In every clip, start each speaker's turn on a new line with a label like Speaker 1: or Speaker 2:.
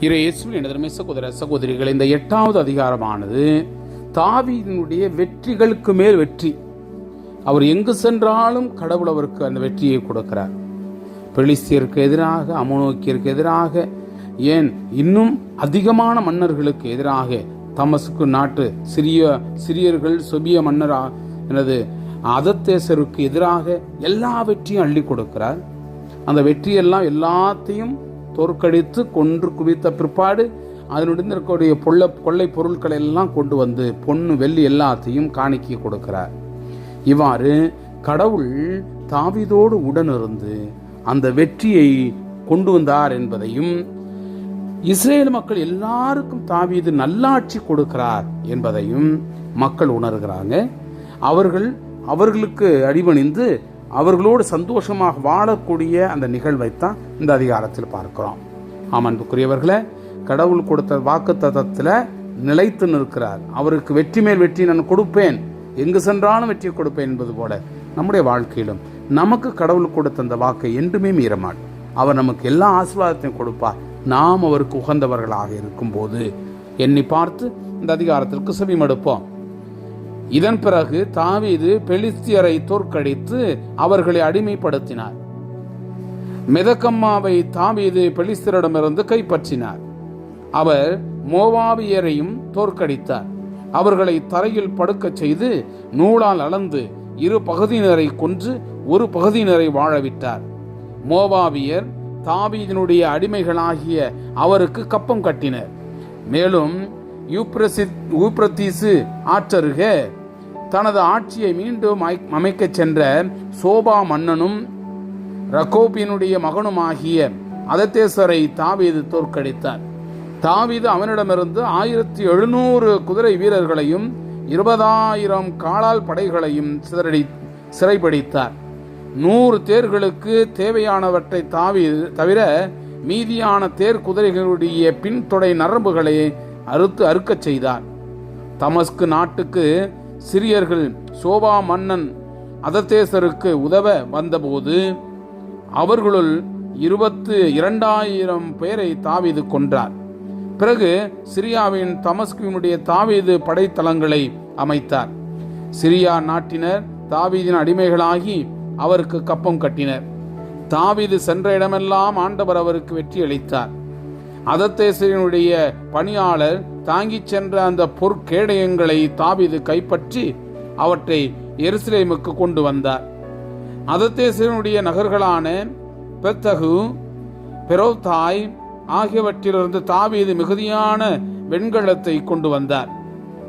Speaker 1: இரு இயேசுவின் எனதருமை சகோதர சகோதரிகள் இந்த எட்டாவது அதிகாரமானது தாவீதினுடைய வெற்றிகளுக்கு மேல் வெற்றி. அவர் எங்கு சென்றாலும் கடவுள் அவருக்கு அந்த வெற்றியை கொடுக்கிறார். பெலிஸ்தியருக்கு எதிராக அமுனோக்கியருக்கு எதிராக ஏன் இன்னும் அதிகமான மன்னர்களுக்கு எதிராக தமசுக்கு நாட்டு சிறிய சிறியர்கள் சொபிய மன்னரா எனது அதத்தேசருக்கு எதிராக எல்லா வெற்றியும் அள்ளி கொடுக்கிறார். அந்த வெற்றியெல்லாம் எல்லாத்தையும் தோற்கடித்து கொன்று குவித்த பிற்பாடு அதனுடன் இருக்கக்கூடிய பொல்ல கொள்ளை பொருட்களை எல்லாம் கொண்டு வந்து பொண்ணு வெள்ளி எல்லாத்தையும் காணிக்க கொடுக்கிறார். இவ்வாறு கடவுள் தாவீதோடு உடனிருந்து அந்த வெற்றியை கொண்டு வந்தார் என்பதையும் இஸ்ரேல் மக்கள் எல்லாருக்கும் தாவீது நல்லாட்சி கொடுக்கிறார் என்பதையும் மக்கள் உணர்கிறாங்க. அவர்கள் அவர்களுக்கு அடிபணிந்து அவர்களோடு சந்தோஷமாக வாழக்கூடிய அந்த நிகழ்வைத்தான் இந்த அதிகாரத்தில் பார்க்கிறோம். ஆமன்புக்குரியவர்களே கடவுள் கொடுத்த வாக்கு தத்தத்தில் நிலைத்து நிற்கிறார். அவருக்கு வெற்றி மேல் வெற்றி நான் கொடுப்பேன். எங்கு சென்றாலும் வெற்றி கொடுப்பேன் என்பது போல நம்முடைய வாழ்க்கையிலும் நமக்கு கடவுள் கொடுத்த அந்த வாக்கை என்றுமே மீறமாட்டோம் அவர் நமக்கு எல்லா ஆசீர்வாதத்தையும் கொடுப்பார். நாம் அவருக்கு உகந்தவர்களாக இருக்கும்போது எண்ணி பார்த்து இந்த அதிகாரத்திற்கு செவிமடுப்போம். இதன் பிறகு தாவீது பெலிஸ்தியரை தோற்கடித்து அவர்களை அடிமைப்படுத்தினார். மெதக்கம்மாவை தாவீது பெலிஸ்தியரிடமிருந்து கைப்பற்றினார். அவர் மோவாவியரையும் தோற்கடித்தார். அவர்களை தரையில் படுக்கச் செய்து நூலால் அளந்து இரு பகுதியினரை கொன்று ஒரு பகுதியினரை வாழவிட்டார். மோவாவியர் தாவீதினுடைய அடிமைகளாகிய அவருக்கு கப்பம் கட்டினர். மேலும் யூப்ரசித் யூப்ரத்தீசு ஆற்றருக தனது ஆட்சியை மீண்டும் அமை- அமைக்கச் சென்ற சோபா மன்னனும் ரகோபினுடைய மகனுமாகிய அதத்தேசரை தாவீது தோற்கடித்தார். தாவீது அவனிடமிருந்து ஆயிரத்தி எழுநூறு குதிரை வீரர்களையும் இருபதாயிரம் காலால் படைகளையும் சிதறடி சிறைபிடித்தார். நூறு தேர்களுக்கு தேவையானவற்றை தாவி தவிர மீதியான தேர் குதிரைகளுடைய பின்தொடை நரம்புகளை அறுத்து அறுக்கச் செய்தார். தமஸ்கு நாட்டுக்கு சிறியர்கள் சோபா மன்னன் அதத்தேசருக்கு உதவ வந்தபோது அவர்களுள் இருபத்து இரண்டாயிரம் பேரை தாவீது கொன்றார். பிறகு சிரியாவின் தமஸ்குவினுடைய தாவீது படைத்தளங்களை அமைத்தார். சிரியா நாட்டினர் தாவீதின் அடிமைகளாகி அவருக்கு கப்பம் கட்டினர். தாவீது சென்ற இடமெல்லாம் ஆண்டவர் அவருக்கு வெற்றி அளித்தார் அதத்தேசரினுடைய பணியாளர் தாங்கிச் சென்ற அந்த பொற்கேடயங்களை தாவிது கைப்பற்றி அவற்றை எருசலேமுக்கு கொண்டு வந்தார். அதத்தேசரினுடைய நகர்களான பெத்தகு பெரோத்தாய் ஆகியவற்றிலிருந்து தாவீது மிகுதியான வெண்கலத்தை கொண்டு வந்தார்.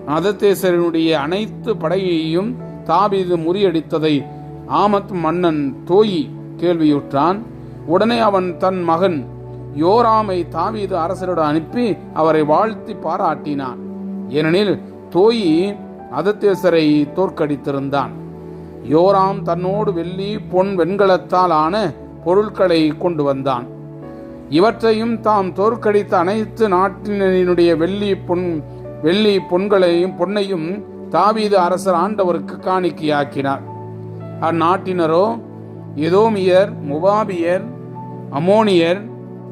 Speaker 1: அதத்தேசரனுடைய அனைத்து படையையும் தாவீது முறியடித்ததை ஆமத் மன்னன் தோயி கேள்வியுற்றான். உடனே அவன் தன் மகன் யோராமை தாவீது அரசரிடம் அனுப்பி அவரை வாழ்த்தி பாராட்டினான். ஏனெனில் தோயி அதத்தேசரை தோற்கடித்திருந்தான். யோராம் தன்னோடு வெள்ளி பொன் வெண்கலத்தால் ஆன பொருட்களை கொண்டு வந்தான். இவற்றையும் தாம் தோற்கடித்த அனைத்து நாட்டினரினுடைய வெள்ளி பொன் வெள்ளி பொன்களையும் பொன்னையும் தாவீது அரசர் ஆண்டவருக்கு காணிக்கையாக்கினார். அந்நாட்டினரோ எதோமியர் முபாபியர் அமோனியர்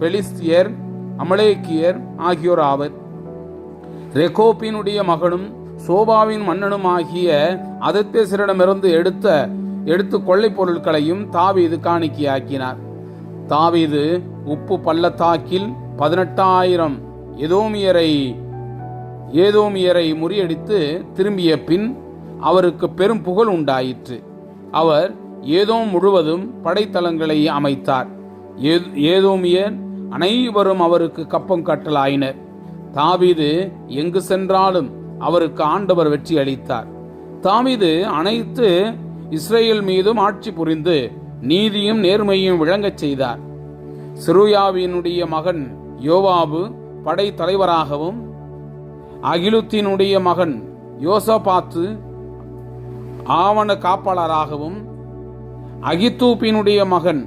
Speaker 1: பெலிஸ்தியர் அமலேக்கியர் ஆகியோர் ஆவர். ரெகோப்பினுடைய மகனும் சோபாவின் மன்னனும் ஆகிய அதத்தேசரிடமிருந்து எடுத்த எடுத்து கொள்ளைப் பொருட்களையும் தாவீது காணிக்கையாக்கினார். தாவீது உப்பு பள்ளத்தாக்கில் பதினெட்டாயிரம் எதோமியரை ஏதோமியரை முறியடித்து திரும்பிய பின் அவருக்கு பெரும் புகழ் உண்டாயிற்று. அவர் ஏதோ முழுவதும் படைத்தளங்களை அமைத்தார். ஏதோமியர் அனைவரும் அவருக்கு கப்பம் கட்டலாயினர். தாவீது எங்கு சென்றாலும் அவருக்கு ஆண்டவர் வெற்றி அளித்தார். தாவீது அனைத்து இஸ்ரேல் மீதும் ஆட்சி புரிந்து நீதியும் நேர்மையும் விளங்கச் செய்தார். சிறுயாவினுடைய மகன் யோவாபு படை தலைவராகவும் அகிலுத்தினுடைய மகன் யோசபாத்து ஆவண காப்பாளராகவும் அகித்தூப்பினுடைய மகன்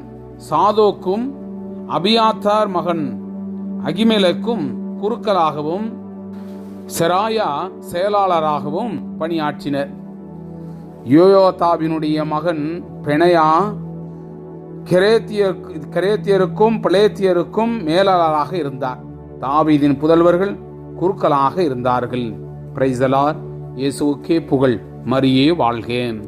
Speaker 1: சாதோக்கும் அபியாத்தார் மகன் அகிமேலக்கும் குருக்களாகவும் செராயா செயலாளராகவும் பணியாற்றினர். யோயோதாவினுடைய மகன் பெனையா கெரேத்தியர் கெரேத்தியருக்கும் பிளேத்தியருக்கும் மேலாளராக இருந்தார். தாவீதின் புதல்வர்கள் குருக்களாக இருந்தார்கள். பிரைசலார் இயேசுக்கே புகழ் மரியே வாழ்கேன்.